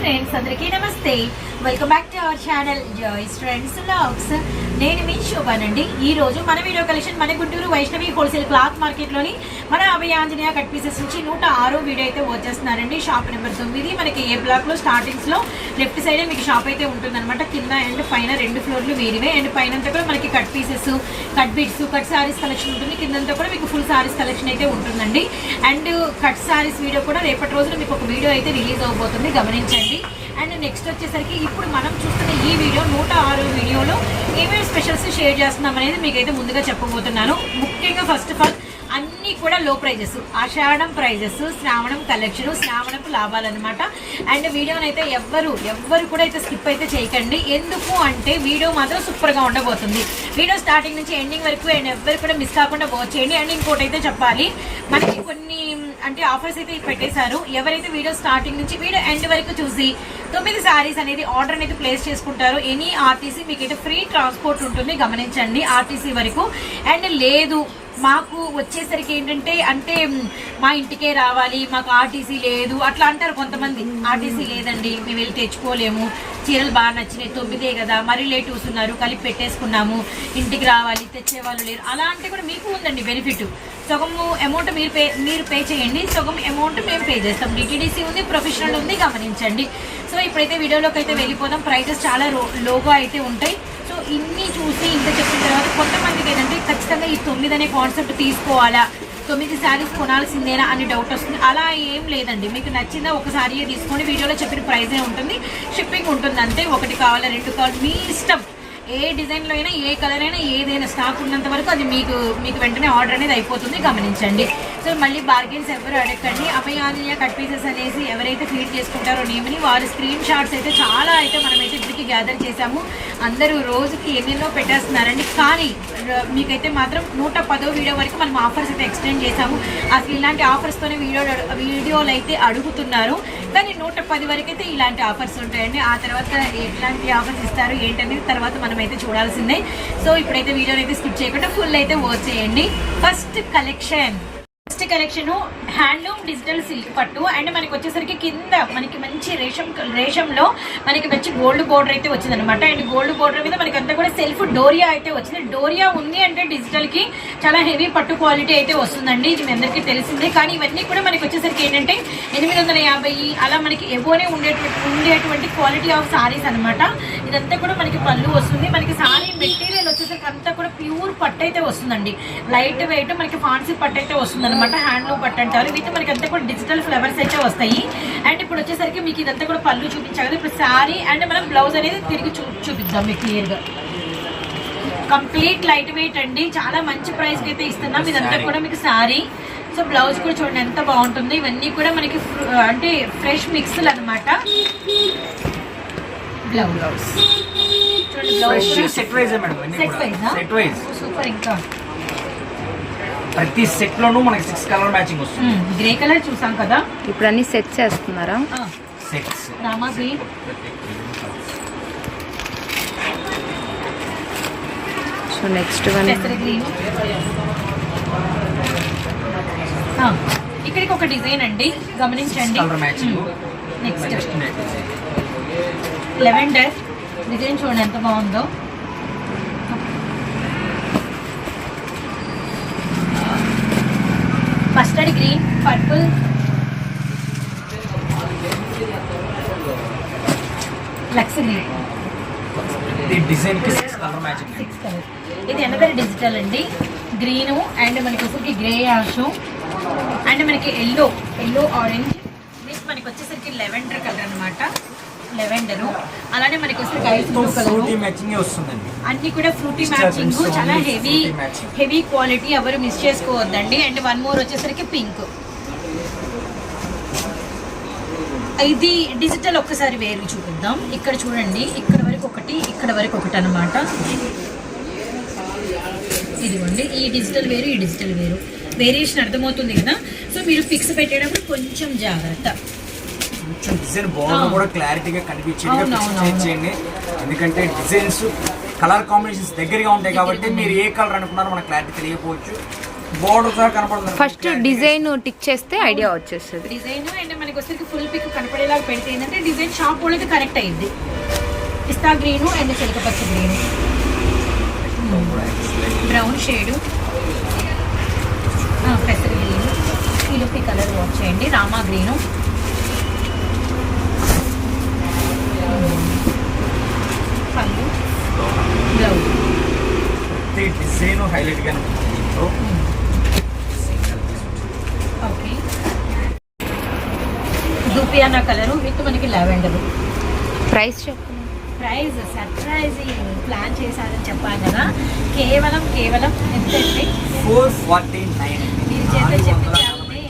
Friends అందరికీ నమస్తే. Welcome back to our channel Joy's friends logs నేను మీ శోభానండి. ఈ రోజు మన వీడియో కలెక్షన్ మన గుంటూరు వైష్ణవి హోల్సేల్ క్లాత్ మార్కెట్లోని మన అభయ ఆంజనేయ కట్ పీసెస్ నుంచి నూట ఆరో వీడియో అయితే వచ్చేస్తున్నారండి. షాప్ నెంబర్ తొమ్మిది. మనకి ఏ బ్లాక్లో స్టార్టింగ్స్లో లెఫ్ట్ సైడే మీకు షాప్ అయితే ఉంటుందన్నమాట. కింద అండ్ పైన రెండు ఫ్లోర్లు వేరివే అండ్ పైనంతా కూడా మనకి cut pieces cut bits cut sarees collection ఉంటుంది. కిందంతా కూడా మీకు ఫుల్ సారీస్ కలెక్షన్ అయితే ఉంటుందండి. అండ్ కట్ సారీస్ వీడియో కూడా రేపటి రోజున మీకు ఒక వీడియో అయితే రిలీజ్ అవబోతుంది. గమనించండి. అండ్ నెక్స్ట్ వచ్చేసరికి ఇప్పుడు మనం చూస్తున్న ఈ వీడియో నూట ఆరు వీడియోలో ఏమేమి స్పెషల్స్ షేర్ చేస్తున్నాం అనేది మీకైతే ముందుగా చెప్పబోతున్నాను. ముఖ్యంగా ఫస్ట్ ఆఫ్ ఆల్ అన్నీ కూడా low prices Ashadham prices Shravanam collection శ్రావణపు లాభాలన్నమాట అండ్ వీడియోని అయితే ఎవ్వరు ఎవ్వరు కూడా అయితే స్కిప్ అయితే చేయకండి. ఎందుకు అంటే వీడియో మాత్రం సూపర్గా ఉండబోతుంది. వీడియో స్టార్టింగ్ నుంచి ఎండింగ్ వరకు అండ్ ఎవ్వరు కూడా మిస్ కాకుండా వాచ్ చేయండి. అండ్ ఇంకోటి అయితే చెప్పాలి మనకి కొన్ని అంటే ఆఫర్స్ అయితే పెట్టేశారు. ఎవరైతే వీడియో స్టార్టింగ్ నుంచి వీడియో ఎండ్ వరకు చూసి తొమ్మిది శారీస్ అనేది ఆర్డర్ అనేది ప్లేస్ చేసుకుంటారు ఎనీ ఆర్టీసీ మీకు అయితే ఫ్రీ ట్రాన్స్పోర్ట్ ఉంటుంది. గమనించండి ఆర్టీసీ వరకు. అండ్ లేదు మాకు వచ్చేసరికి ఏంటంటే అంటే మా ఇంటికే రావాలి మాకు ఆర్టీసీ లేదు అట్లా అంటారు కొంతమంది. ఆర్టీసీ లేదండి మేము వెళ్ళి తెచ్చుకోలేము. చీరలు బాగా నచ్చినాయి తొమ్మిదే కదా మరి రిలేటివ్స్ ఉన్నారు కలిపి పెట్టేసుకున్నాము. ఇంటికి రావాలి తెచ్చే వాళ్ళు లేరు. అలా అంటే కూడా మీకు ఉందండి బెనిఫిట్. సగము అమౌంట్ మీరు పే మీరు పే చేయండి సగం అమౌంట్ మేము పే చేస్తాం. డిటీడీసీ ఉంది ప్రొఫెషనల్ ఉంది గమనించండి. సో ఇప్పుడైతే వీడియోలోకి అయితే వెళ్ళిపోదాం. ప్రైజెస్ చాలా లోగా అయితే ఉంటాయి. సో ఇన్ని చూసి ఇంత చెప్పిన తర్వాత కొంతమందికి ఏంటంటే ఖచ్చితంగా ఈ తొమ్మిది అనే కాన్సెప్ట్ తీసుకోవాలా? తొమ్మిది శారీస్ కొనాల్సిందేనా అని డౌట్ వస్తుంది. అలా ఏం లేదండి. మీకు నచ్చిందా ఒక శారీ వీడియోలో చెప్పిన ప్రైజే ఉంటుంది. షిప్పింగ్ ఉంటుంది అంతే ఒకటి కావాలా రెండు కావాలి. మీ ఇష్టం. ఏ డిజైన్లో అయినా ఏ కలర్ అయినా ఏదైనా స్టాక్ ఉన్నంత వరకు అది మీకు మీకు వెంటనే ఆర్డర్ అనేది అయిపోతుంది గమనించండి. సో మళ్ళీ బార్గెన్స్ ఎవరు అడగండి అభయ కట్ పీసెస్ అనేసి ఎవరైతే ఫీడ్ చేసుకుంటారో నేమని వారి స్క్రీన్ షాట్స్ అయితే చాలా అయితే మనమైతే ఇద్దరికి గ్యాదర్ చేశాము. అందరూ రోజుకి ఎన్నెన్నో పెట్టేస్తున్నారండి. కానీ మీకైతే మాత్రం నూట పదో వీడియో వరకు మనం ఆఫర్స్ అయితే ఎక్స్టెండ్ చేశాము. అసలు ఇలాంటి ఆఫర్స్తోనే వీడియో వీడియోలు అయితే అడుగుతున్నారు. కానీ నూట పది వరకు అయితే ఇలాంటి ఆఫర్స్ ఉంటాయండి. ఆ తర్వాత ఎట్లాంటి ఆఫర్స్ ఇస్తారు ఏంటనేది తర్వాత మనం అయితే చూడాల్సిందే. సో ఇప్పుడైతే వీడియోని అయితే స్కిప్ చేయకుండా ఫుల్ అయితే వాచ్ చేయండి. First collection first collection handloom digital silk పట్టు. అండ్ మనకి వచ్చేసరికి కింద మనకి మంచి రేషం రేషంలో మనకి మంచి గోల్డ్ బోర్డర్ అయితే వచ్చింది అనమాట అండ్ గోల్డ్ బోర్డర్ మీద మనకి అంతా కూడా సెల్ఫ్ డోరియా అయితే వచ్చింది. డోరియా ఉంది అంటే డిజిటల్కి చాలా హెవీ పట్టు క్వాలిటీ అయితే వస్తుందండి. ఇది మీ అందరికీ తెలిసిందే. కానీ ఇవన్నీ కూడా మనకి వచ్చేసరికి ఏంటంటే ఎనిమిది వందల యాభై అలా మనకి ఎవోనే ఉండేటువంటి ఉండేటువంటి క్వాలిటీ ఆఫ్ సారీస్ అనమాట ఇదంతా కూడా మనకి పళ్ళు వస్తుంది. మనకి సారీ వచ్చేసరికి అంతా కూడా ప్యూర్ పట్టు అయితే వస్తుందండి. లైట్ వెయిట్ మనకి ఫాన్సీ పట్టు అయితే వస్తుంది అనమాట హ్యాండ్లూమ్ పట్టు అంటారు వీటి మనకి అంతా కూడా డిజిటల్ ఫ్లవర్స్ అయితే వస్తాయి. అండ్ ఇప్పుడు వచ్చేసరికి మీకు ఇదంతా కూడా పళ్ళు చూపించాలి ఇప్పుడు సారీ అండ్ మనం బ్లౌజ్ అనేది తిరిగి చూ చూపిద్దాం మీకు క్లియర్గా కంప్లీట్ లైట్ వెయిట్ అండి. చాలా మంచి ప్రైస్ అయితే ఇస్తున్నాం. ఇదంతా కూడా మీకు సారీ సో బ్లౌజ్ కూడా చూడండి ఎంత బాగుంటుంది. ఇవన్నీ కూడా మనకి అంటే ఫ్రెష్ మిక్స్లు అనమాట బ్లౌజ్ చూడండి fresh blouse set wise madam ఇవన్నీ సెట్ కూడా. వైజ్ సెట్ వైజ్ సూపర్ ఇంకా. ప్రతి సెట్ లోనూ మనకి సిక్స్ కలర్ మ్యాచింగ్ వస్తుంది. గ్రే కలర్ చూసాం కదా? ఇప్పుడు అన్ని సెట్ చేస్తున్నారా? Sets Rama green so next one green ఇక్కడికి ఒక డిజైన్ అండి. గమనించండి. Colour matching next lavender design చూడండి ఎంత బాగుందో. Mustard green purple. Lux green. ఇది ఎనదర్ డిజిటల్ అండి? గ్రీను అండ్ మనకి వచ్చేసరికి గ్రే యాష్ అండ్ మనకి ఎల్లో ఎల్లో ఆరెంజ్ విత్ మనకి వచ్చేసరికి లెవెండర్ కలర్ అన్నమాట. లెవెండరు. అలానే మనకి వచ్చేసరికి ice blue colour fruity matching వస్తుందండి. అన్ని కూడా ఫ్రూటీ మ్యాచింగ్. చాలా హెవీ. హెవీ క్వాలిటీ ఎవరు మిస్ చేసుకోవద్దండి. అండ్ వన్ మోర్ వచ్చేసరికి పింక్. ఇది డిజిటల్ ఒక్కసారి వేరు చూపిద్దాం. ఇక్కడ చూడండి. ఇక్కడ వరకు ఒకటి ఇక్కడ వరకు ఒకటి అనమాట ఇదిగోండి. ఈ డిజిటల్ వేరు ఈ డిజిటల్ వేరు. వేరియేషన్ అర్థమవుతుంది కదా? సో మీరు ఫిక్స్ పెట్టేటప్పుడు కొంచెం జాగ్రత్త. కొంచెం డిజైన్ బాగా ఆ. కూడా క్లారిటీగా కనిపించేది. చేయండి. ఎందుకంటే డిజైన్స్ కలర్ కాంబినేషన్స్ దగ్గరగా ఉంటాయి కాబట్టి మీరు ఏ కలర్ అనుకున్నారో మనకు క్లారిటీ తెలియకపోవచ్చు. బోర్డర్ ఫస్ట్ డిజైన్ టిక్ చేస్తే ఐడియా వచ్చేస్తుంది. డిజైన్ అండ్ మనకి వచ్చరికి ఫుల్ పిక్ కనపడేలాగా పెడితే ఏంటంటే డిజైన్ షాప్ వాళ్ళకి కరెక్ట్ అయింది పిస్తా గ్రీన్ అండ్ చిలకపచ్చ గ్రీన్ బ్రౌన్ షేడు పెసర గ్రీన్ ఇలుపి కలర్ వాచ్ చేయండి. రామా గ్రీను పళ్ళు. బ్లౌజ్ డిజైన్ హైలైట్గా ఉంటుంది దీంట్లో. ఓకే. దూపియానా కలరు విత్ మనకి లావెండర్. ప్రైస్ చెప్పు. ప్రైజ్ సర్ప్రైజింగ్ ప్లాన్ చేశారని చెప్పాను కదా. కేవలం కేవలం ఎంత అండి ఫోర్ ఫార్టీ నైన్. మీరు చేత చెప్పించాలి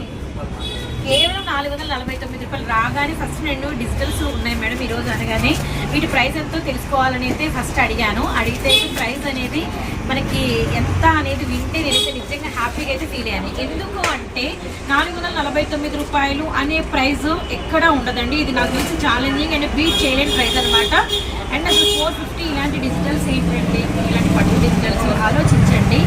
కేవలం నాలుగు వందల నలభై తొమ్మిది రూపాయలు రాగానే ఫస్ట్ రెండు డిజిటల్స్ ఉన్నాయి మేడం ఈరోజు అనగానే. వీటి ప్రైస్ ఎంతో తెలుసుకోవాలని అయితే ఫస్ట్ అడిగాను. అడిగితే ప్రైస్ అనేది మనకి ఎంత అనేది వింటే నేనైతే నిజంగా హ్యాపీగా అయితే ఫీల్ అయ్యాను. ఎందుకు అంటే నాలుగు వందల నలభై తొమ్మిది రూపాయలు అనే ప్రైస్ ఎక్కడ ఉండదండి. ఇది నాకు తెలిసి ఛాలెంజింగ్ అండ్ బీట్ చేయలేని ప్రైస్ అనమాట అండ్ అసలు ఫోర్ ఫిఫ్టీ ఇలాంటి డిజిటల్స్ ఏంటండి? ఇలాంటి పట్టు డిజిటల్స్ ఆలోచించండి.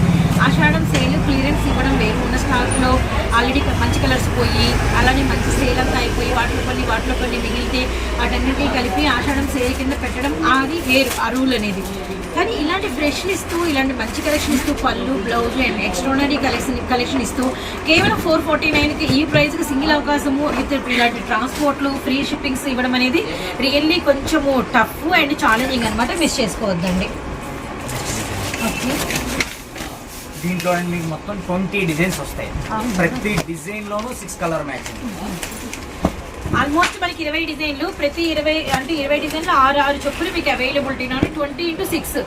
ఆషాఢం సేల్ క్లియరెన్స్ ఇవ్వడం వేరు. ఉన్న స్టాక్లో ఆల్రెడీ మంచి కలర్స్ పోయి అలానే మంచి సేల్ అంతా అయిపోయి వాటిలో కొన్ని వాటిలో కొన్ని మిగిలితే వాటన్నిటికీ కలిపి ఆషాఢం సేల్ కింద పెట్టడం అది వేరు ఆ రూల్ అనేది. కానీ ఇలాంటి ఫ్రెష్ని ఇస్తూ ఇలాంటి మంచి కలెక్షన్ ఇస్తూ పళ్ళు blouse and extraordinary collection collection ఇస్తూ కేవలం ఫోర్ ఫార్టీ నైన్కి ఈ ప్రైస్కి సింగిల్ అవకాశము విత్ ఇలాంటి ట్రాన్స్పోర్ట్లు ఫ్రీ షిప్పింగ్స్ ఇవ్వడం అనేది రియల్లీ కొంచెము టఫ్ అండ్ ఛాలెంజింగ్ అనమాట మిస్ చేసుకోవద్దండి. ఓకే దీంట్లో మీకు మొత్తం ట్వంటీ డిజైన్స్ వస్తాయి. ప్రతి డిజైన్ లోనూ సిక్స్ కలర్ మ్యాచింగ్. ఆల్మోస్ట్ మనకి ఇరవై డిజైన్లు ప్రతి ఇరవై అంటే ఇరవై డిజైన్లు ఆరు ఆరు చొప్పులు మీకు అవైలబిలిటీ ట్వంటీ ఇంటూ సిక్స్.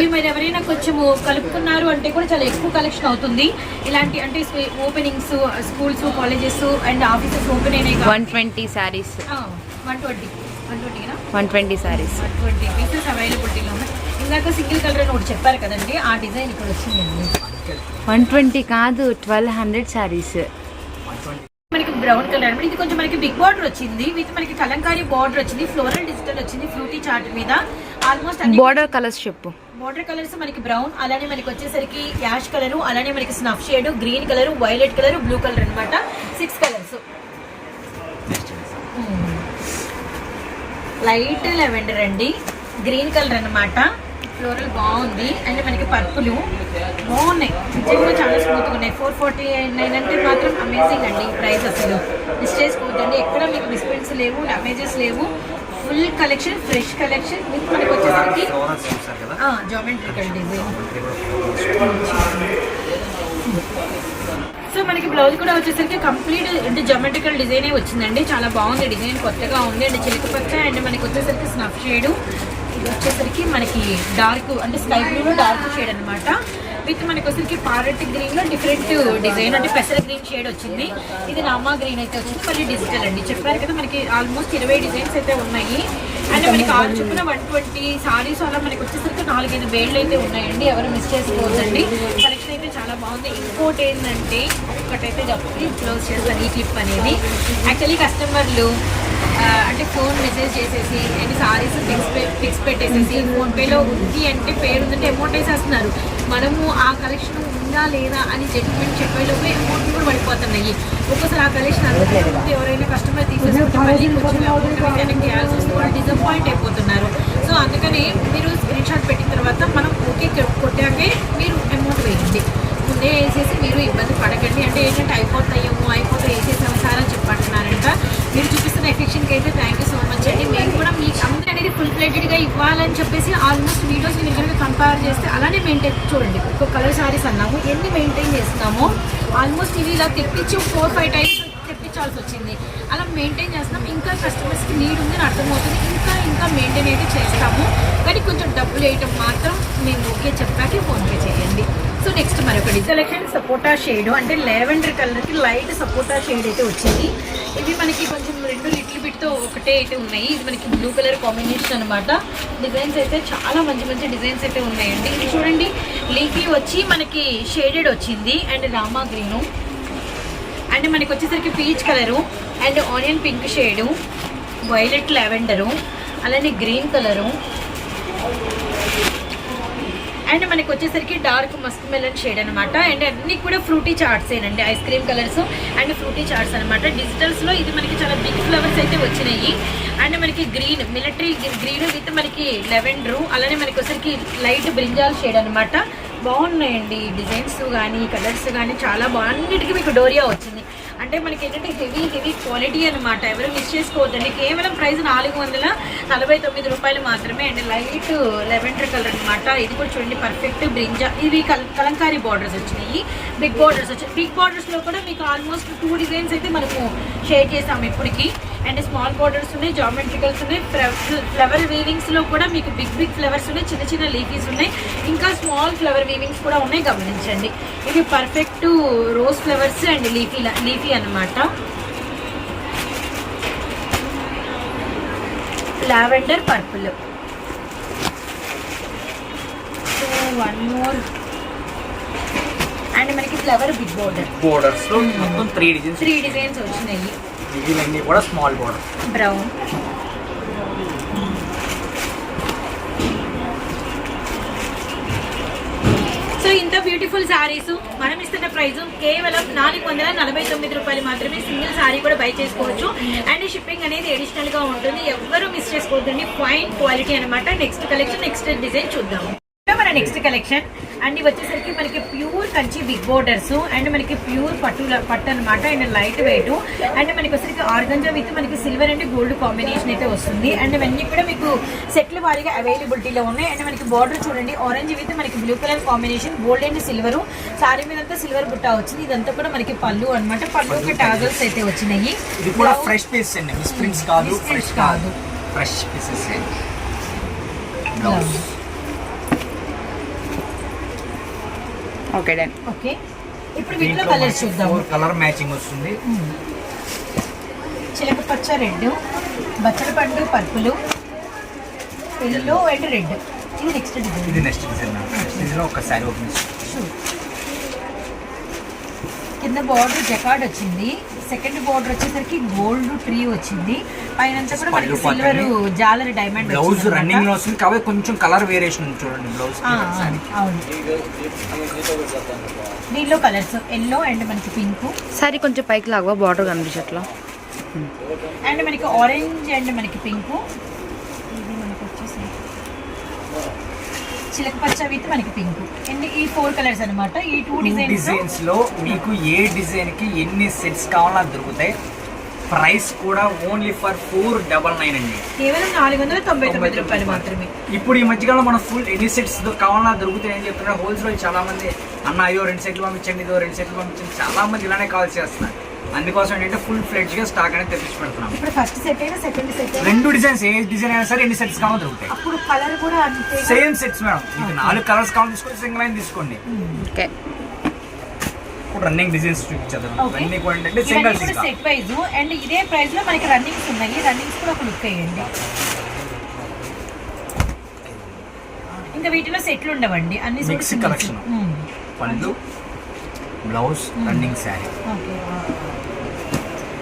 ఇవి మరి ఎవరైనా కొంచెం కలుపుకున్నారు అంటే కూడా చాలా ఎక్కువ కలెక్షన్ అవుతుంది. ఇలాంటి అంటే openings schools colleges and offices open అయినాయి one twenty sarees. One twenty. One twenty sarees. One twenty pieces అవైలబిలిటీలో ఉన్నాయి ఇందాక సింగిల్ కలర్ అని ఒకటి చెప్పారు కదండి ఆ డిజైన్ ఇక్కడ వచ్చిందండి. వన్ ట్వంటీ కాదు ట్వెల్వ్ హండ్రెడ్ శారీస్. మనకి బ్రౌన్ కలర్ అనమాట ఇది కొంచెం మనకి బిగ్ బార్డర్ వచ్చింది. విత్ మనకి కలంకారీ బార్డర్ వచ్చింది ఫ్లోరల్ డిజిటల్ వచ్చింది ఫ్రూటీ చార్ట్ మీద. ఆల్మోస్ట్ బార్డర్ కలర్స్ చెప్పు. బార్డర్ కలర్స్ మనకి బ్రౌన్ అలానే మనకి వచ్చేసరికి యాష్ కలర్ అలానే మనకి snuff shade green colour violet colour blue colour అన్నమాట. సిక్స్ కలర్స్ లైట్ లెవెండర్ అండి. గ్రీన్ కలర్ అన్నమాట. ఫ్లోరల్ బాగుంది. అండ్ మనకి పర్పుల్ బాగున్నాయి. నిజంగా చాలా స్మూత్గా ఉన్నాయి. ఫోర్ ఫార్టీ నైన్ అంటే మాత్రం అమేజింగ్ అండి ఈ ప్రైస్ అసలు. మిస్ చేసుకోవద్దండి. ఎక్కడ మీకు మిస్ప్రింట్స్ లేవు డామేజెస్ లేవు. Full collection fresh collection with మనకు వచ్చేసరికి జామెట్రికల్ డిజైన్ సో మనకి బ్లౌజ్ కూడా వచ్చేసరికి కంప్లీట్ అంటే జమెట్రికల్ డిజైనే వచ్చిందండి. చాలా బాగుంది. డిజైన్ కొత్తగా ఉంది. అండ్ చిలుక అండ్ మనకి వచ్చేసరికి స్నఫ్ షేడు వచ్చేసరికి మనకి డార్క్ అంటే స్కై బ్లూలో డార్క్ షేడ్ అనమాట విత్ మనకి వచ్చేసరికి పారెట్ గ్రీన్లో డిఫరెంట్ డిజైన్ అంటే పెసర గ్రీన్ షేడ్ వచ్చింది. ఇది నామా గ్రీన్ అయితే వచ్చింది. మళ్ళీ డిజిటల్ అండి. చెప్పారు కదా మనకి ఆల్మోస్ట్ ఇరవై డిజైన్స్ అయితే ఉన్నాయి. అండ్ మనకి ఆరు చొప్పున వన్ ట్వంటీ సారీస్ అలా మనకి వచ్చేసరికి నాలుగైదు వేళ్ళు అయితే ఉన్నాయండి. ఎవరు మిస్ చేసుకోవద్దండి. కలెక్షన్ అయితే చాలా బాగుంది. ఇంకోటి ఏంటంటే ఒక్కటైతే చెప్పి క్లోజ్ చేస్తాను ఈ క్లిప్ అనేది. యాక్చువల్లీ కస్టమర్లు అంటే ఫోన్ మెసేజ్ చేసేసి ఎన్ని సారీస్ ఫిక్స్ ఫిక్స్ పెట్టేసేసి ఫోన్పేలో ఉంది అంటే పేరు ఉందంటే అమౌంట్ వేసేస్తున్నారు. మనము ఆ కలెక్షన్ ఉందా లేదా అని జడ్జిమెంట్ చెప్పేలోపు అమౌంట్ కూడా పడిపోతున్నాయి. ఒక్కోసారి ఆ కలెక్షన్ అంతా ఎవరైనా కస్టమర్ తీసేసుకుంటే మళ్ళీ కొంచెం అమౌంట్ చేయాల్సి వాళ్ళు డిసప్పాయింట్ అయిపోతున్నారు. సో అందుకని మీరు స్క్రీన్ షాట్ పెట్టిన తర్వాత మనం ఓకే కొట్టాకే మీరు అమౌంట్ వేయండి. ముందే వేసేసి మీరు ఇబ్బంది పడకండి. అంటే ఏంటంటే అయిపోతాయేమో అయిపోతే వేసేసాము సార్ అని చెప్పంటున్నారంట. మీరు చూపిస్తున్న ఎఫెక్షన్కి అయితే థ్యాంక్ యూ సో మచ్ అండి. మేము కూడా మీకు అందరూ అనేది ఫుల్ ప్లేటెడ్గా ఇవ్వాలని చెప్పేసి ఆల్మోస్ట్ వీడియోస్ మీరు కనుక కంపేర్ చేస్తే అలానే మెయింటైన్ చూడండి. ఒక కలర్ సారీస్ అన్నాము. ఎన్ని మెయింటైన్ చేస్తున్నామో ఆల్మోస్ట్ ఇవి ఇలా తెప్పించి ఫోర్ ఫైవ్ టైమ్స్ తెప్పించాల్సి వచ్చింది. అలా మెయింటైన్ చేస్తున్నాం. ఇంకా కస్టమర్స్కి నీడ్ ఉందని అర్థమవుతుంది. ఇంకా ఇంకా మెయింటైన్ అయితే చేస్తాము. కానీ కొంచెం డబ్బులు వేయటం మాత్రం మేము ఓకే చెప్పాకే ఫోన్పే చేయండి. సో నెక్స్ట్ మరొక డిజలెక్షన్ సపోటా షేడ్ అంటే లెవెండర్ కలర్కి లైట్ సపోటా షేడ్ అయితే వచ్చింది. ఇవి మనకి కొంచెం రెండు లిటిల్ బిట్తో ఒకటే అయితే ఉన్నాయి. ఇది మనకి బ్లూ కలర్ కాంబినేషన్ అనమాట డిజైన్స్ అయితే చాలా మంచి మంచి డిజైన్స్ అయితే ఉన్నాయండి. ఇది చూడండి లీఫీ వచ్చి మనకి షేడెడ్ వచ్చింది. అండ్ రామా గ్రీను అండ్ మనకి వచ్చేసరికి peach colour and onion pink shade violet lavender అలానే గ్రీన్ కలరు అండ్ మనకి వచ్చేసరికి డార్క్ మస్క్ మెలన్ షేడ్ అనమాట అండ్ అన్ని కూడా ఫ్రూటీ చార్ట్స్ ఏనండి ice cream colours and fruity charts అనమాట డిజిటల్స్లో ఇది మనకి చాలా బిగ్ ఫ్లవర్స్ అయితే వచ్చినాయి. అండ్ మనకి గ్రీన్ మిలిటరీ గ్రీన్ విత్ మనకి లెవెండర్ అలానే మనకి వచ్చరికి లైట్ బ్రింజాల్ షేడ్ అనమాట బాగున్నాయండి డిజైన్స్ కానీ కలర్స్ కానీ చాలా బాగున్నిటికీ మీకు డోరియా వచ్చింది. అంటే మనకి ఏంటంటే హెవీ హెవీ క్వాలిటీ అనమాట ఎవరు మిస్ చేసుకోవద్దండి. కేవలం ప్రైస్ నాలుగు వందల నలభై తొమ్మిది రూపాయలు మాత్రమే అండ్. లైట్ లెవెండర్ కలర్ అనమాట ఇది కూడా చూడండి పర్ఫెక్ట్ బ్రింజా. ఇవి కలంకారీ బార్డర్స్ వచ్చినాయి. బిగ్ బార్డర్స్ వచ్చాయి బిగ్ బార్డర్స్లో కూడా మీకు ఆల్మోస్ట్ టూ డిజైన్స్ అయితే మనము షేర్ చేసాము ఇప్పటికి. అండ్ స్మాల్ బార్డర్స్ ఉన్నాయి జామెట్రికల్స్ ఉన్నాయి ఫ్లవర్ వీవింగ్స్లో కూడా మీకు బిగ్ బిగ్ ఫ్లవర్స్ ఉన్నాయి చిన్న చిన్న లీఫీస్ ఉన్నాయి. ఇంకా స్మాల్ ఫ్లవర్ వీవింగ్స్ కూడా ఉన్నాయి. గమనించండి. ఇవి perfect rose flowers and. Leafy leafy అన్నమాట. Lavender purple. So one more and మనకి ఫ్లవర్ బిగ్ బోర్డర్. బోర్డర్స్లో మొత్తం త్రీ డిజైన్స్ త్రీ డిజైన్స్ వచ్చినాయి. ఇవన్నీ కూడా స్మాల్ బోర్డర్ బ్రౌన్. సో ఇంత బ్యూటిఫుల్ సారీస్ మనం ఇస్తున్న ప్రైస్ కేవలం నాలుగు వందల నలభై తొమ్మిది రూపాయలు మాత్రమే సింగిల్ సారీ కూడా బై చేసుకోవచ్చు. అండ్ షిప్పింగ్ అనేది అడిషనల్గా ఉంటుంది. ఎవ్వరూ మిస్ చేసుకోవద్దండి. ఫైన్ క్వాలిటీ అన్నమాట. నెక్స్ట్ కలెక్షన్ నెక్స్ట్ డిజైన్ చూద్దాం. నెక్స్ట్ కలెక్షన్ అండ్ ఇవి వచ్చేసరికి మనకి pure Kanchi big borders and మనకి ప్యూర్ పట్టు పట్టు అనమాట అండ్ లైట్ వెయిట్ అండ్ మనకి వచ్చేసరికి ఆర్గంజా విత్ మనకి సిల్వర్ అండ్ గోల్డ్ కాంబినేషన్ అయితే వస్తుంది. అండ్ ఇవన్నీ కూడా మీకు సెట్ల వారీగా అవైలబిలిటీలో ఉన్నాయి. అండ్ మనకి బార్డర్ చూడండి. ఆరెంజ్ విత్ మనకి blue colour combination gold and silver saree మీద అంతా సిల్వర్ బుట్ట వచ్చింది. ఇదంతా కూడా మనకి పళ్ళు అన్నమాట. పళ్ళుకి టాగల్స్ అయితే వచ్చినాయి. ఇది కూడా ఫ్రెష్ అండి. మిస్ ప్రింట్స్ కాదు ఫ్రెష్ కాదు. Fresh pieces blouse okay done okay ఇప్పుడు వీటిలో కలర్స్ చూద్దాం కలర్ మ్యాచింగ్ వస్తుంది. చిలక పచ్చ రెడ్ బచ్చల పండు పర్పుల్ ఎల్లో అండ్ రెడ్. ఇది నెక్స్ట్ ఇది design next design next design ఒకసారి ఓపెన్ కింద బార్డర్ జకాడ్ వచ్చింది. సెకండ్ బార్డర్ వచ్చేసరికి గోల్డ్ ట్రీ వచ్చింది. పైన కూడా మనకి సిల్వర్. జాలర్ డైమండ్ బ్లౌజ్ రన్నింగ్లో వస్తుంది. కాబట్టి కొంచెం కలర్ వేరియేషన్ ఉంది చూడండి బ్లౌజ్ అవును. దీనిలో కలర్స్ ఎల్లో అండ్ మనకి పింక్ సారీ కొంచెం పైకి లాగవా బార్డర్ కనిపించట్లా. అండ్ మనకి ఆరెంజ్ అండ్ మనకి పింక్ ఇది మనకి వచ్చేసి చిలక పచ్చ విత్ మనకి పింక్. అండ్ ఈ ఫోర్ కలర్స్ అన్నమాట. ఈ టూ డిజైన్స్లో మీకు ఏ డిజైన్కి ఎన్ని సెట్స్ కావాలన్నా దొరుకుతాయి. ప్రైస్ కూడా only for four double nine అండి. కేవలం నాలుగు వందల తొంభై తొమ్మిది రూపాయలు మాత్రమే. ఇప్పుడు ఈ మధ్యకాలంలో మన ఫుల్ ఎన్ని సెట్స్ కావాలన్నా దొరుకుతాయి అని చెప్తున్నారు. హోల్సేల్ చాలా మంది అన్న అయ్యో రెండు సెట్లు పంపించండి ఇదో రెండు సెట్లు పంపించండి. చాలా మంది ఇలానే కాల్ చేస్తున్నారు. అందుకోసం ఏంటంటే ఫుల్ ఫ్లెడ్జ్గా స్టాక్ అనేది తెప్పించి పెడుతున్నాం ఇప్పుడు ఫస్ట్ సెట్ అయినా సెకండ్ సెట్ రెండు డిజైన్స్ ఏ డిజైన్ అయినా సరే ఎన్ని సెట్స్ కావాలో దొరుకుతాయి. అప్పుడు కలర్ కూడా అంతే సేమ్ సెట్స్ మేడం. మీకు నాలుగు కలర్స్ కావాలి తీసుకోండి సింగిల్ లైన్ తీసుకోండి. ఓకే ఇప్పుడు రన్నింగ్ డిజైన్స్ చూపించేద్దాం. ఇవన్నీ కూడా ఏంటంటే సింగిల్ సెట్ వైజ్ అండ్ ఇదే ప్రైస్లో మనకి రన్నింగ్స్ ఉన్నాయి. రన్నింగ్స్ కూడా ఒక లుక్ వేయండి ఇంకా వీటిలో సెట్లు ఉండవండి. అన్ని Mix collection. పళ్ళు blouse running saree. Okay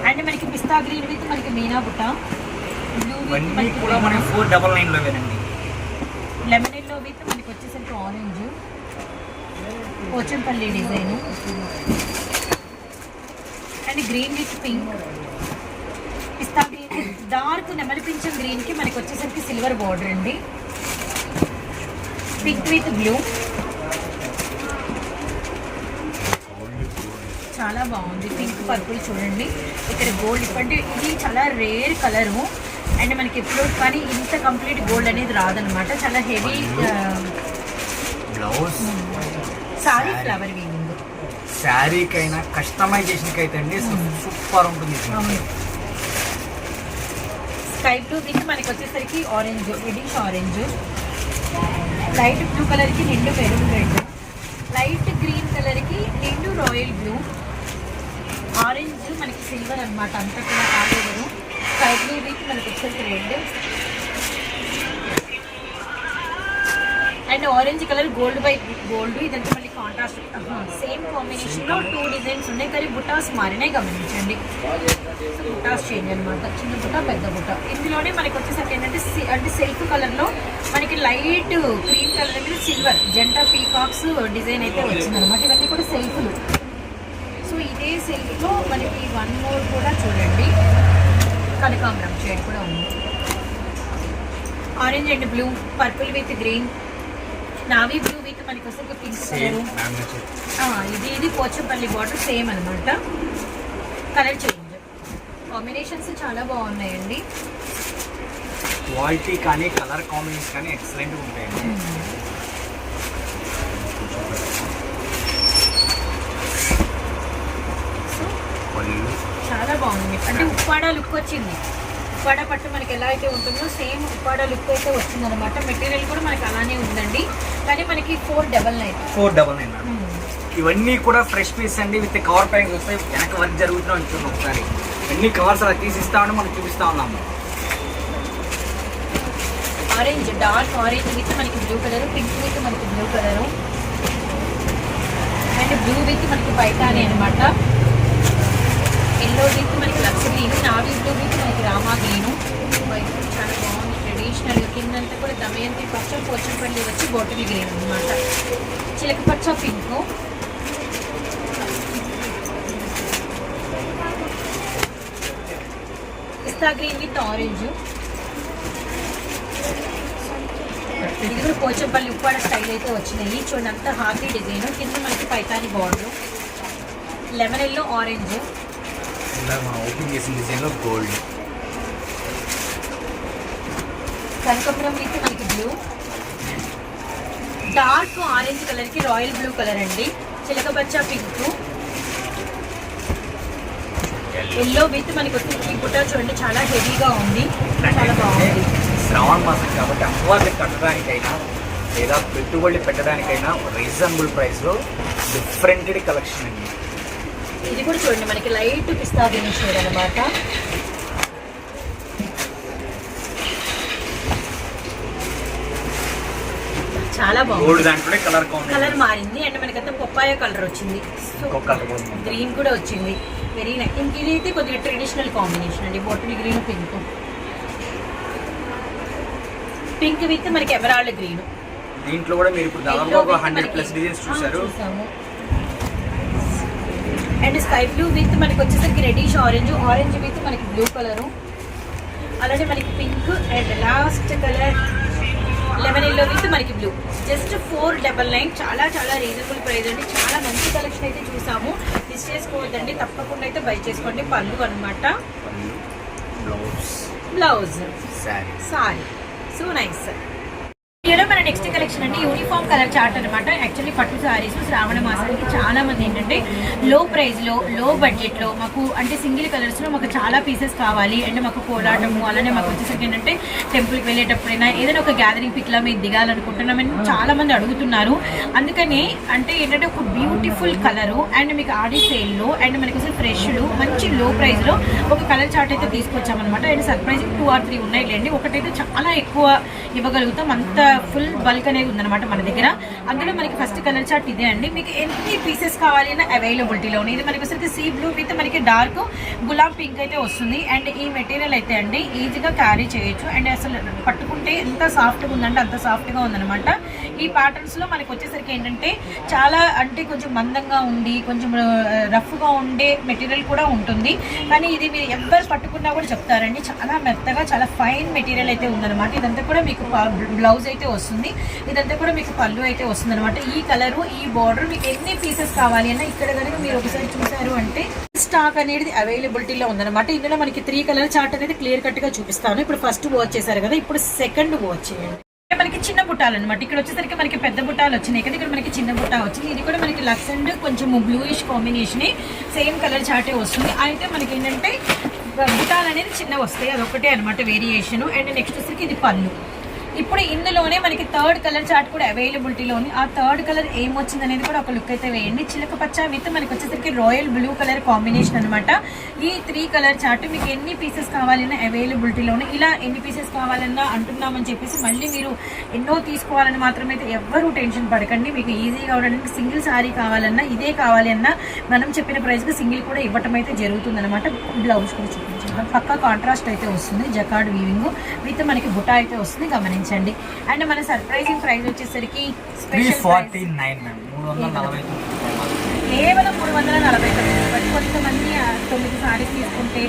and మనకి పిస్తా గ్రీన్ విత్ మనకి మీనా బుట్ట బ్లూ విత్ ఇవన్నీ కూడా మనకి ఫోర్ డబల్ వేనండి లెమన్ ఎల్లో విత్ మనకి వచ్చేసరికి orange. Pochampally design. And green with pink. Pista green dark నెమలి పింఛం గ్రీన్కి మనకి వచ్చేసరికి సిల్వర్ బార్డర్ అండి. Pink with blue. చాలా బాగుంది. పింక్ పర్పుల్ చూడండి. ఇక్కడ గోల్డ్ ఇప్పటి ఇది చాలా రేర్ కలరు. అండ్ మనకి ఎప్పుడు కానీ ఇంత కంప్లీట్ గోల్డ్ అనేది రాదనమాట. చాలా heavy blouse? Saree flower weaving. శారీకైనా కస్టమైజేషన్కి అయితే అండి సూపర్ ఉంటుంది స్కై బ్లూ విత్ మనకి వచ్చేసరికి orange reddish orange. Light blue కలర్కి నిండు మెరూన్ రెడ్ లైట్ గ్రీన్ కలర్కి నిండు రాయల్ బ్లూ. ఆరెంజ్ మనకి సిల్వర్ అన్నమాట. అంతా కూడా కాలేదు స్కై బ్లూ విత్ మనకి వచ్చేసి రెండు and orange colour gold by gold ఇదంతా మళ్ళీ కాంట్రాస్ట్ సేమ్ కాంబినేషన్లో టూ డిజైన్స్ ఉన్నాయి. కానీ బుటాస్ మారినాయి గమనించండి. సో బుటాస్ చేంజ్ అనమాట చిన్న బుట్ట పెద్ద బుట్ట ఇందులోనే మనకి వచ్చేసరికి ఏంటంటే అంటే సెల్ఫ్ కలర్లో మనకి లైట్ క్రీమ్ కలర్ అనేది సిల్వర్ జంట పీకాక్స్ డిజైన్ అయితే వచ్చింది అనమాట ఇవన్నీ కూడా సెల్ఫ్లు ఇదే సెల్ఫ్లో మనకి వన్ మోర్ కూడా చూడండి. కనకాంబరం షేడ్ కూడా ఉంది. Orange and blue purple with green navy blue with మనకి వస్తే పింక్ కలర్ ఇది ఇది పోచంపల్లి బార్డర్ సేమ్ అనమాట కలర్ చేంజ్ కాంబినేషన్స్ చాలా బాగున్నాయండి. క్వాలిటీ కానీ కలర్ కాంబినేషన్ కానీ ఎక్సలెంట్ ఉంటాయండి. చాలా బాగుంది. అంటే ఉప్పాడ లుక్ వచ్చింది. ఉప్పాడ పట్టు మనకి ఎలా అయితే ఉంటుందో సేమ్ ఉప్పాడ లుక్ అయితే వచ్చింది అనమాట మెటీరియల్ కూడా మనకి అలానే ఉందండి. కానీ మనకి four double nine. Four double nine ఇవన్నీ కూడా ఫ్రెష్ పీస్ అండి విత్ కవర్ ప్యాకింగ్ వస్తాయి వెనక వర్క్ జరుగుతూ ఉంటుంది ఒకసారి. ఎన్ని కవర్స్ అలా తీసి ఇస్తామని మనం చూపిస్తా ఉన్నాము. ఆరెంజ్ డార్క్ ఆరెంజ్ విత్ మనకి బ్లూ కలర్ పింక్ విత్ మనకి blue colour and blue with మనకి పైతాని అనమాట ఎల్లో విత్ మనకి lux green navy blue with మనకి రామా గ్రీన్ చాలా బాగుంది. ట్రెడిషనల్ కిందంతా కూడా దమయంతి పచ్చ పోచంపల్లి వచ్చి బొట్టు గ్రీన్ అనమాట చిలక పచ్చ pink. Pista green with orange. ఇది కూడా పోచంపల్లి ఉప్పాడ స్టైల్ అయితే వచ్చినాయి. చూడండి అంతా హాఫీ డిజైన్. కింద మనకి Paithani border. Lemon yellow orange. ఇలా మనం ఓపెన్ చేసిన డిజైన్లో గోల్డ్ కనకపురం మనకి బ్లూ డార్క్ ఆరెంజ్ కలర్కి రాయల్ బ్లూ కలర్ అండి చిలక బచ్చ పింక్ ఎల్లో విత్ మనకి వచ్చి ఈ బుట్ట చూడండి చాలా హెవీగా ఉంది. చాలా బాగుంది. శ్రావణ మాసం కాబట్టి అమ్మవారిని కట్టడానికైనా లేదా పెట్టుబడి పెట్టడానికైనా రీజనబుల్ ప్రైస్లో డిఫరెంటెడ్ కలెక్షన్ అండి. ఇది కూడా చూడండి మనకి లైట్ పిస్తా షేడ్ అనమాట చాలా బాగుంది. కలర్ మారింది అండ్ మనకైతే పప్పాయ కలర్ వచ్చింది. గ్రీన్ కూడా వచ్చింది. వెరీ నైస్ ఇంక ఇదైతే కొద్దిగా ట్రెడిషనల్ కాంబినేషన్ అండి. బొట్టని గ్రీన్ పింక్ పింక్ విత్ మనకి ఎమరాల్డ్ గ్రీన్ దీంట్లో కూడా మీరు ఇప్పుడు దాదాపు హండ్రెడ్ ప్లస్ డిజైన్స్ చూసారు అండ్ స్కై బ్లూ విత్ మనకి వచ్చేసరికి రెడిష్ ఆరెంజ్. ఆరెంజ్ విత్ మనకి బ్లూ కలరు. అలానే మనకి pink and last colour lemon yellow with మనకి blue. Just four double nine. చాలా చాలా రీజనబుల్ ప్రైస్ అండి. చాలా మంచి కలెక్షన్ అయితే చూసాము. మిస్ చేసుకోవద్దండి. తప్పకుండా అయితే బై చేసుకోండి. పళ్ళు అనమాట blouse blouse. Sari. So nice. వీడియోలో మన నెక్స్ట్ కలెక్షన్ అంటే యూనిఫామ్ కలర్ చార్ట్ అనమాట యాక్చువల్లీ పట్టు సారీస్ శ్రావణ మాసానికి చాలా మంది ఏంటంటే లో ప్రైస్లో లో బడ్జెట్లో మాకు అంటే సింగిల్ కలర్స్లో మాకు చాలా పీసెస్ కావాలి. అంటే మాకు కోలాటము అలానే మాకు వచ్చేసరికి ఏంటంటే టెంపుల్కి వెళ్ళేటప్పుడైనా ఏదైనా ఒక గ్యాదరింగ్ పిక్లా మేము దిగాలనుకుంటున్నామని చాలా మంది అడుగుతున్నారు. అందుకని అంటే ఏంటంటే ఒక బ్యూటిఫుల్ కలరు అండ్ మీకు ఆడి సేల్లో అండ్ మనకి అసలు ఫ్రెష్లు మంచి లో ప్రైస్లో ఒక కలర్ చార్ట్ అయితే తీసుకొచ్చామన్నమాట. And surprising two or three ఉన్నాయి లేండి. ఒకటైతే చాలా ఎక్కువ ఇవ్వగలుగుతాం. అంత ఫుల్ బల్క్ అనేది ఉందన్నమాట మన దగ్గర. అందులో మనకి ఫస్ట్ కలర్ చార్ట్ ఇదే అండి. మీకు ఎన్ని పీసెస్ కావాలి అన్న అవైలబిలిటీలో ఉంది ఇది మనకి వచ్చరికి సీ బ్లూ విత్ మనకి డార్క్ గులాబ్ పింక్ అయితే వస్తుంది. అండ్ ఈ మెటీరియల్ అయితే అండి ఈజీగా క్యారీ చేయొచ్చు. అండ్ అసలు పట్టుకుంటే ఎంత సాఫ్ట్గా ఉందంటే అంత సాఫ్ట్గా ఉందన్నమాట. ఈ ప్యాటర్న్స్లో మనకి వచ్చేసరికి ఏంటంటే చాలా అంటే కొంచెం మందంగా ఉండి కొంచెం రఫ్గా ఉండే మెటీరియల్ కూడా ఉంటుంది. కానీ ఇది మీరు ఎవరు పట్టుకున్నా కూడా చెప్తారండి. చాలా మెత్తగా చాలా ఫైన్ మెటీరియల్ అయితే ఉందన్నమాట. ఇదంతా కూడా మీకు బ్లౌజ్ అయితే వస్తుంది. ఇదంతా కూడా మీకు పళ్ళు అయితే వస్తుంది అనమాట ఈ కలరు ఈ బార్డర్ మీకు ఎన్ని పీసెస్ కావాలి అన్న ఇక్కడ కనుక మీరు ఒకసారి చూసారు అంటే స్టాక్ అనేది అవైలబిలిటీలో ఉందన్నమాట. ఇందులో మనకి త్రీ కలర్ చార్ట్ అనేది క్లియర్ కట్గా చూపిస్తాను. ఇప్పుడు ఫస్ట్ వాచ్ చేశారు కదా ఇప్పుడు సెకండ్ వాచ్ చేయండి. మనకి చిన్న బుట్టాలు అనమాట ఇక్కడ వచ్చేసరికి మనకి పెద్ద బుట్టాలు వచ్చినాయి కదా. ఇక్కడ మనకి చిన్న బుట్ట వచ్చింది. ఇది కూడా మనకి లక్స్ అండ్ కొంచెం బ్లూయిష్ కాంబినేషన్ సేమ్ కలర్ చాటే వస్తుంది. అయితే మనకి ఏంటంటే బుట్టాలు అనేది చిన్నవి వస్తాయి. అదొకటే అనమాట వేరియేషన్ అండ్ నెక్స్ట్ వచ్చేసరికి ఇది పళ్ళు. ఇప్పుడు ఇందులోనే మనకి థర్డ్ కలర్ చార్ట్ కూడా అవైలబిలిటీలో ఉంది. ఆ థర్డ్ కలర్ ఏమొచ్చింది అనేది కూడా ఒక లుక్ అయితే వేయండి. చిలక పచ్చ విత్ మనకి వచ్చేసరికి రాయల్ బ్లూ కలర్ కాంబినేషన్ అనమాట ఈ త్రీ కలర్ చార్ట్ మీకు ఎన్ని పీసెస్ కావాలన్నా అవైలబిలిటీలోనే ఇలా ఎన్ని పీసెస్ కావాలన్నా అంటున్నామని చెప్పేసి మళ్ళీ మీరు ఎన్నో తీసుకోవాలని మాత్రం అయితే ఎవ్వరూ టెన్షన్ పడకండి. మీకు ఈజీగా ఉండడానికి సింగిల్ సారీ కావాలన్నా ఇదే కావాలి అన్నా మనం చెప్పిన ప్రైస్కి సింగిల్ కూడా ఇవ్వటం అయితే జరుగుతుంది అనమాట బ్లౌజ్ కూడా చూపించాం పక్కా కాంట్రాస్ట్ అయితే వస్తుంది. జకాడ్ వీవింగ్ విత్ మనకి బుటా అయితే వస్తుంది. గమనించి గమనించండి అండ్ మన సర్ప్రైజింగ్ ప్రైస్ వచ్చేసరికి నైన్. కేవలం మూడు వందల నలభై తొమ్మిది కొంతమంది తొమ్మిది సారీస్ తీసుకుంటే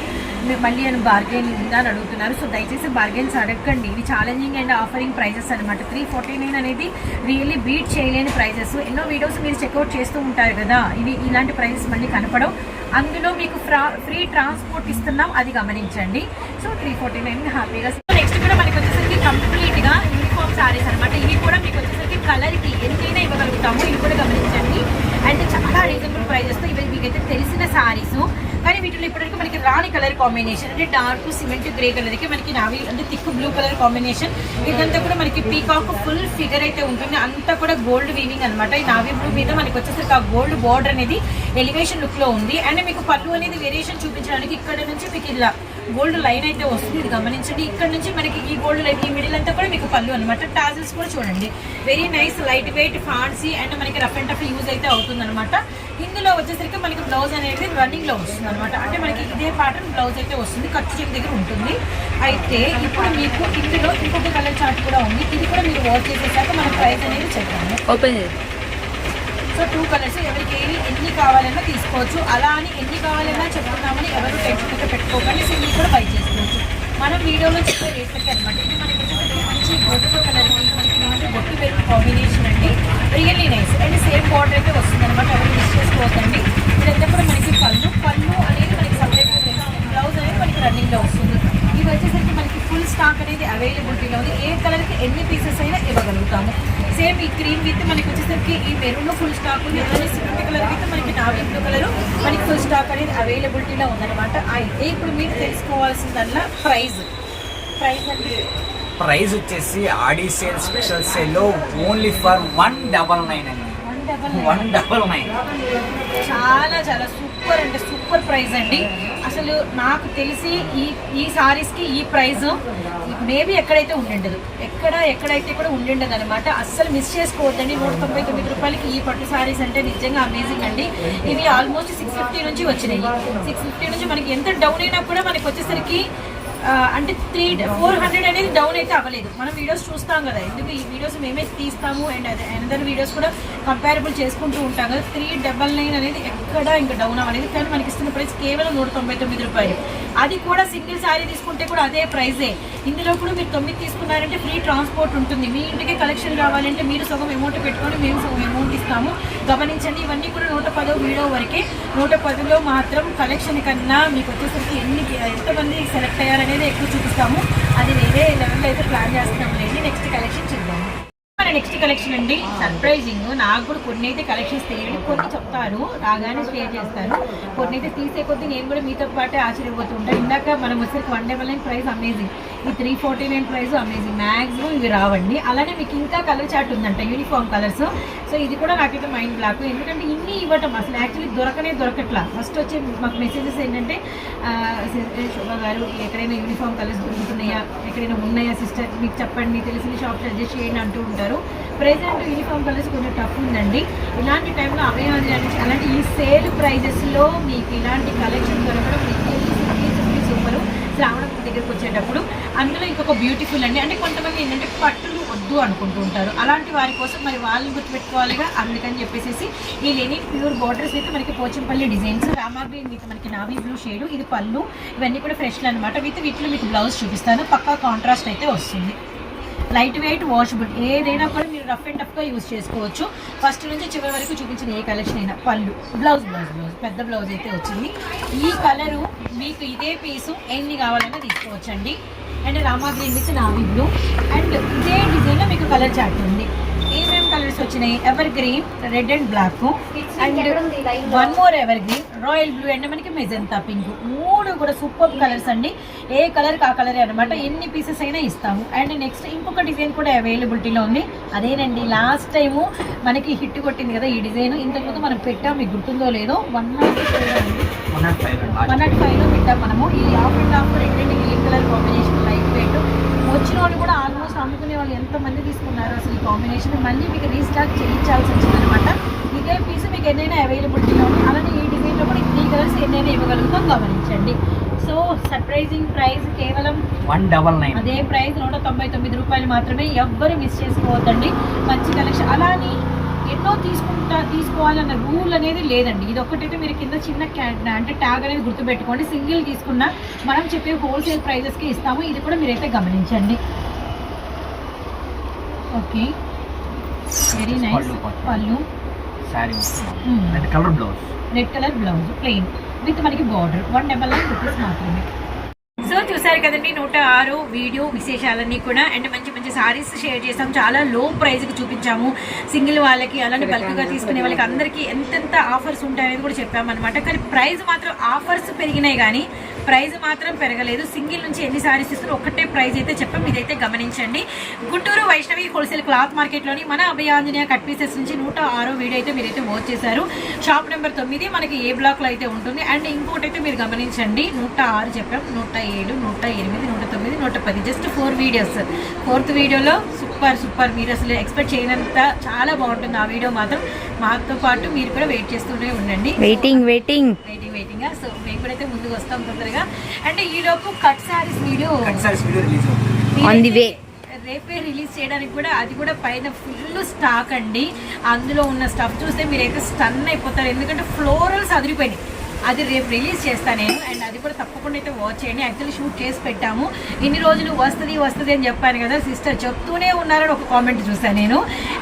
మీరు మళ్ళీ అని బార్గెన్ అని అడుగుతున్నారు. సో దయచేసి బార్గెన్స్ అడగండి. ఇవి ఛాలెంజింగ్ అండ్ ఆఫరింగ్ ప్రైజెస్ అనమాట త్రీ ఫార్టీ నైన్ అనేది రియల్లీ బీట్ చేయలేని ప్రైజెస్ ఎన్నో వీడియోస్ మీరు చెక్అవుట్ చేస్తూ ఉంటారు కదా. ఇవి ఇలాంటి ప్రైజెస్ మళ్ళీ కనపడవు. అందులో మీకు ఫ్రా ఫ్రీ ట్రాన్స్పోర్ట్ ఇస్తున్నాం. అది గమనించండి. సో త్రీ ఫార్టీ నైన్ హ్యాపీగా నెక్స్ట్ కూడా మనకి వచ్చేసరికి కంప్లీట్గా యూనిఫామ్ సారీస్ అనమాట ఇవి కూడా మీకు వచ్చేసరికి కలర్కి ఎంతైనా ఇవ్వగలుగుతాము. ఇవి కూడా గమనించండి. అండ్ చాలా రీజనబుల్ ప్రైజెస్తో ఇవి మీకైతే తెలిసిన సారీస్ కానీ వీటిలో ఇప్పటివరకు మనకి రాని కలర్ కాంబినేషన్ అంటే డార్క్ సిమెంట్ గ్రే కలర్కి మనకి నావి అంటే థిక్ బ్లూ కలర్ కాంబినేషన్ ఇదంతా కూడా మనకి పీకాక్ ఫుల్ ఫిగర్ అయితే ఉంటుంది. అంతా కూడా గోల్డ్ వీవింగ్ అనమాట ఈ నావీ బ్లూ మీద మనకి వచ్చేసరికి ఆ గోల్డ్ బార్డర్ అనేది ఎలివేషన్ లుక్లో ఉంది. అండ్ మీకు పళ్ళు అనేది వేరియేషన్ చూపించడానికి ఇక్కడ నుంచి మీకు ఇలా గోల్డ్ లైన్ అయితే వస్తుంది. ఇది గమనించండి. ఇక్కడ నుంచి మనకి ఈ గోల్డ్ లైన్ ఈ మిడిల్ అంతా కూడా మీకు పళ్ళు అనమాట టాజిల్స్ కూడా చూడండి. Very nice light weight fancy and మనకి రఫ్ అండ్ టఫ్ యూజ్ అయితే అవుతుంది అనమాట ఇందులో వచ్చేసరికి మనకి బ్లౌజ్ అనేది రన్నింగ్లో వస్తుంది అనమాట అంటే మనకి ఇదే ప్యాటర్న్ బ్లౌజ్ అయితే వస్తుంది. ఖర్చు చేతి దగ్గర ఉంటుంది. అయితే ఇప్పుడు మీకు ఇందులో ఇంకొక కలర్ చార్ట్ కూడా ఉంది. ఇది కూడా మీరు వాష్ చేసేసాక మన ప్రైస్ అనేది చెప్పాము ఓపెన్ సో టూ కలర్స్ ఎవరికి ఎన్ని కావాలన్నా తీసుకోవచ్చు. అలా అని ఎన్ని కావాలన్నా చెప్తున్నామని ఎవరు టెన్షన్ అయితే పెట్టుకోకండి సింగిల్ కూడా బై చేసుకోవచ్చు. మనం వీడియోలో చెప్పే రేట్లకి అనమాట ఇది మనకి మంచి గొడ్డు కలర్కి మనకి ఏంటంటే బొట్టు పెరుగు కాంబినేషన్ అండి. Really nice and same border అయితే వస్తుంది అనమాట ఎవరు మిస్ చేసుకోవద్దండి. ఇదంతా కూడా మనకి పళ్ళు. పళ్ళు అనేది మనకి సపరేట్గా బ్లౌజ్ అనేది మనకి రన్నింగ్లో వస్తుంది. ఇది వచ్చేసరికి మనకి ఫుల్ స్టాక్ అనేది అవైలబిలిటీలో ఉంది ఏ కలర్కి ఎన్ని పీసెస్ అయినా ఇవ్వగలుగుతాము. సేమ్ ఈ క్రీమ్ విత్ మనకి వచ్చేసరికి ఈ మెరూన్ ఫుల్ స్టాక్ ఉంది. అలానే సిమెంట్ కలర్ విత్ మనకి నావీ బ్లూ కలర్ మనకి ఫుల్ స్టాక్ అనేది అవైలబిలిటీలో ఉందన్నమాట. అయితే ఇప్పుడు మీరు తెలుసుకోవాల్సిందల్లా ప్రైస్ ప్రైస్ అంటే ప్రైస్ వచ్చేసి ఆడి సేల్ స్పెషల్ సేల్లో only for one double nine అండి. వన్ డబల్ నైన్ చాలా చాలా సూపర్ అంటే సూపర్ ప్రైజ్ అండి. అసలు నాకు తెలిసి ఈ ఈ సారీస్కి ఈ ప్రైస్ మేబీ ఎక్కడైతే ఉండిండదు. ఎక్కడ ఎక్కడైతే కూడా ఉండిండదు అనమాట అస్సలు మిస్ చేసుకోవద్దండి. నూట తొంభై తొమ్మిది రూపాయలకి ఈ పట్టు సారీస్ అంటే నిజంగా అమేజింగ్ అండి. ఇవి ఆల్మోస్ట్ సిక్స్ ఫిఫ్టీ నుంచి వచ్చినాయి. సిక్స్ ఫిఫ్టీ నుంచి మనకి ఎంత డౌన్ అయినా కూడా మనకి వచ్చేసరికి అంటే త్రీ ఫోర్ హండ్రెడ్ అనేది డౌన్ అయితే అవ్వలేదు. మనం వీడియోస్ చూస్తాం కదా ఎందుకు ఈ వీడియోస్ మేమే తీస్తాము అండ్ అదే అనదర్ వీడియోస్ కూడా కంపారబుల్ చేసుకుంటూ ఉంటాం కదా. త్రీ డబల్ నైన్ అనేది ఎక్కడ ఇంకా డౌన్ అవ్వలేదు. కానీ మనకి ఇస్తున్న ప్రైస్ కేవలం నూట తొంభై తొమ్మిది రూపాయలు. అది కూడా సింగిల్ శారీ తీసుకుంటే కూడా అదే ప్రైజే ఇందులో కూడా మీరు తొమ్మిది తీసుకున్నారంటే ఫ్రీ ట్రాన్స్పోర్ట్ ఉంటుంది. మీ ఇంటికి కలెక్షన్ కావాలంటే మీరు సగం అమౌంట్ పెట్టుకొని మేము సగం అమౌంట్ ఇస్తాము. గమనించండి ఇవన్నీ కూడా నూట పదో వీడియో వరకే. నూట పదిలో మాత్రం కలెక్షన్ కన్నా మీకు వచ్చేసరికి ఎన్ని ఎంతమంది సెలెక్ట్ అయ్యారని అయ్యారనేది ఎక్కువ చూపిస్తాము. అది వేరే లెవెల్లో అయితే ప్లాన్ చేస్తున్నాం లేండి. నెక్స్ట్ కలెక్షన్ చూద్దాము. మన నెక్స్ట్ కలెక్షన్ అండి. సర్ప్రైజింగ్ నాకు కూడా కొన్ని అయితే కలెక్షన్స్ తెలియదు కొన్ని చెప్తారు. రాగానే షేర్ చేస్తారు కొన్ని అయితే తీసే కొద్దీ నేను కూడా మీతో పాటే ఆశ్చర్యపోతూ ఉంటాను ఇందాక మనం వచ్చేసరికి one double nine price amazing ఈ three forty nine price amazing maximum ఇవి రావండి. అలానే మీకు ఇంకా కలర్ చార్ట్ ఉందంట యూనిఫామ్ కలర్స్ సో ఇది కూడా నాకైతే మైండ్ బ్లాక్ ఎందుకంటే ఇన్ని ఇవ్వటం అసలు యాక్చువల్లీ దొరకనే దొరకట్లా. ఫస్ట్ వచ్చే మాకు మెసేజెస్ ఏంటంటే శోభా గారు ఎక్కడైనా యూనిఫామ్ కలర్స్ దొరుకుతున్నాయా? ఎక్కడైనా ఉన్నాయా సిస్టర్ మీకు చెప్పండి మీకు తెలిసిన షాప్ సజెస్ట్ చేయండి అంటూ ఉంటారు. ప్రెసెంట్ యూనిఫామ్ కలర్స్ కొంచెం టఫ్ ఉందండి. ఇలాంటి టైంలో అవయవాది అలాంటి ఈ సేల్ ప్రైజెస్లో మీకు ఇలాంటి కలెక్షన్ దొరకడం మీకు సూపర్ శ్రావణ దగ్గరికి వచ్చేటప్పుడు అందులో ఇంకొక బ్యూటిఫుల్ అండి. అంటే కొంతమంది ఏంటంటే పట్టులు వద్దు అనుకుంటూ ఉంటారు. అలాంటి వారి కోసం మరి వాళ్ళని గుర్తుపెట్టుకోవాలిగా అందుకని చెప్పేసి ఈ లేని ప్యూర్ బార్డర్స్ అయితే మనకి Pochampally designs Rama green with మనకి నావీ బ్లూ షేడ్ ఇది పళ్ళు ఇవన్నీ కూడా ఫ్రెష్లు అనమాట విత్ వీటిలో మీకు బ్లౌజ్ చూపిస్తాను. పక్కా కాంట్రాస్ట్ అయితే వస్తుంది. లైట్ వెయిట్ వాషబుల్ ఏదైనా కూడా మీరు రఫ్ అండ్ టఫ్గా యూస్ చేసుకోవచ్చు. ఫస్ట్ నుంచి చివరి వరకు చూపించిన ఏ కలెక్షన్ అయినా పళ్ళు. బ్లౌజ్ బ్లౌజ్ బ్లౌజ్ పెద్ద బ్లౌజ్ అయితే వచ్చింది. ఈ కలరు మీకు ఇదే పీసు ఎన్ని కావాలన్నా తీసుకోవచ్చండి. And Rama green with navy blue. And ఇదే డిజైన్లో మీకు కలర్ చార్ట్ ఉంది. ఏమేమి కలర్స్ వచ్చినాయి? Evergreen red and black. And one more evergreen royal blue and మనకి మెజంతా పింక్. మూడు కూడా సూపర్ కలర్స్ అండి. ఏ కలర్ ఆ కలర్ అనమాట ఎన్ని పీసెస్ అయినా ఇస్తాము. అండ్ నెక్స్ట్ ఇంకొక డిజైన్ కూడా అవైలబిలిటీలో ఉంది. అదేనండి లాస్ట్ టైము మనకి హిట్ కొట్టింది కదా ఈ డిజైన్. ఇంతకుముందు మనం పెట్టాం మీకు గుర్తుందో లేదో. One not five one not ఫైవ్లో పెట్టాం మనము. ఈ హాఫ్ అండ్ హాఫ్ రెండు గ్రీన్ కలర్ కాంబినేషన్ వెయిట్ వచ్చిన వాళ్ళు కూడా ఆల్మోస్ట్ అమ్ముకునే వాళ్ళు ఎంతమంది తీసుకున్నారు అసలు ఈ కాంబినేషన్ మళ్ళీ మీకు రీస్టాక్ చేయించాల్సి వచ్చింది అనమాట ఇదే పీస్ మీకు ఎన్నైనా అవైలబిలిటీలో ఉంది అలానే ఈ డిజైన్లో కూడా త్రీ కలర్స్ ఎన్నైనా ఇవ్వగలుగుతాం గమనించండి. సో సర్ప్రైజింగ్ ప్రైస్ కేవలం వన్ డబల్ నైన్. అదే ప్రైస్ నూట తొంభై తొమ్మిది రూపాయలు మాత్రమే ఎవ్వరు మిస్ చేసుకోవద్దండి. మంచి కలెక్షన్ అలానే ఎన్నో తీసుకుంటా తీసుకోవాలన్న రూల్ అనేది లేదండి. ఇది ఒక్కటైతే మీరు కింద చిన్న అంటే ట్యాగ్ అనేది గుర్తుపెట్టుకోండి. సింగిల్ తీసుకున్నా మనం చెప్పే హోల్సేల్ ప్రైజెస్కి ఇస్తాము. ఇది కూడా మీరైతే గమనించండి. ఓకే. వెరీ నైస్ పళ్ళు. And colour blouse red colour blouse plain with మనకి border one double nine rupees మాత్రమే. సో చూసారు కదండి నూట ఆరు వీడియో విశేషాలన్నీ కూడా. అండ్ మంచి మంచి సారీస్ షేర్ చేసాం. చాలా లో ప్రైస్కి చూపించాము. సింగిల్ వాళ్ళకి అలానే బల్క్గా తీసుకునే వాళ్ళకి అందరికీ ఎంతెంత ఆఫర్స్ ఉంటాయనేది కూడా చెప్పామన్నమాట. కానీ ప్రైస్ మాత్రం ఆఫర్స్ పెరిగినాయి కానీ ప్రైజ్ మాత్రం పెరగలేదు. సింగిల్ నుంచి ఎన్ని సారీస్ ఇస్తారో ఒకటే ప్రైజ్ అయితే చెప్పాం. ఇదైతే గమనించండి. గుంటూరు వైష్ణవి హోల్సేల్ క్లాత్ మార్కెట్లోని మన అభయాంజనేయ కట్ పీసెస్ నుంచి నూట ఆరో వీడియో అయితే మీరైతే వాచ్ చేశారు. షాప్ నెంబర్ తొమ్మిది మనకి ఏ బ్లాక్లో అయితే ఉంటుంది. అండ్ ఇంకోటి అయితే మీరు గమనించండి. నూట ఆరు చెప్పాం. నూట ఏడు నూట ఎనిమిది నూట తొమ్మిది నూట పది. జస్ట్ ఫోర్ వీడియోస్ ఫోర్త్ వీడియోలో సూపర్ సూపర్. మీరు అసలు ఎక్స్పెక్ట్ చేయనంత చాలా బాగుంటుంది ఆ వీడియో మాత్రం. మాతో పాటు మీరు కూడా వెయిట్ చేస్తూనే ఉండండి. Waiting waiting waiting waiting so మేము కూడా అయితే ముందుకు వస్తాం తొందరగా. అండ్ ఈ లోపు cut saris video cut saris video release అవుతుంది. On the way. రేపే రిలీజ్ చేయడానికి కూడా అది కూడా పైన ఫుల్ స్టాక్ అండి. అందులో ఉన్న స్టఫ్ చూస్తే మీరైతే స్టన్ అయిపోతారు. ఎందుకంటే ఫ్లోరల్స్ అదిరిపోయినాయి అది రేపు రిలీజ్ చేస్తాను నేను. అండ్ అది కూడా తప్పకుండా అయితే వాచ్ చేయండి. యాక్చువల్లీ షూట్ చేసి పెట్టాము. ఇన్ని రోజులు వస్తుంది వస్తుంది అని చెప్పాను కదా సిస్టర్ చెప్తూనే ఉన్నారని ఒక కామెంట్ చూసాను నేను.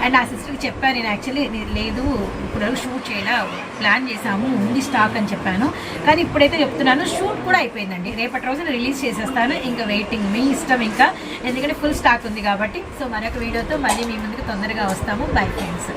అండ్ ఆ సిస్టర్కి చెప్పాను నేను యాక్చువల్లీ లేదు ఇప్పుడు షూట్ చేయడం ప్లాన్ చేసాము ఉంది స్టాక్ అని చెప్పాను. కానీ ఇప్పుడైతే చెప్తున్నాను షూట్ కూడా అయిపోయిందండి. రేపటి రోజున రిలీజ్ చేసేస్తాను. ఇంకా వెయిటింగ్ మీ ఇష్టం ఇంకా. ఎందుకంటే ఫుల్ స్టాక్ ఉంది కాబట్టి. సో మరొక వీడియోతో మళ్ళీ మీ ముందుకు తొందరగా వస్తాము. Bye friends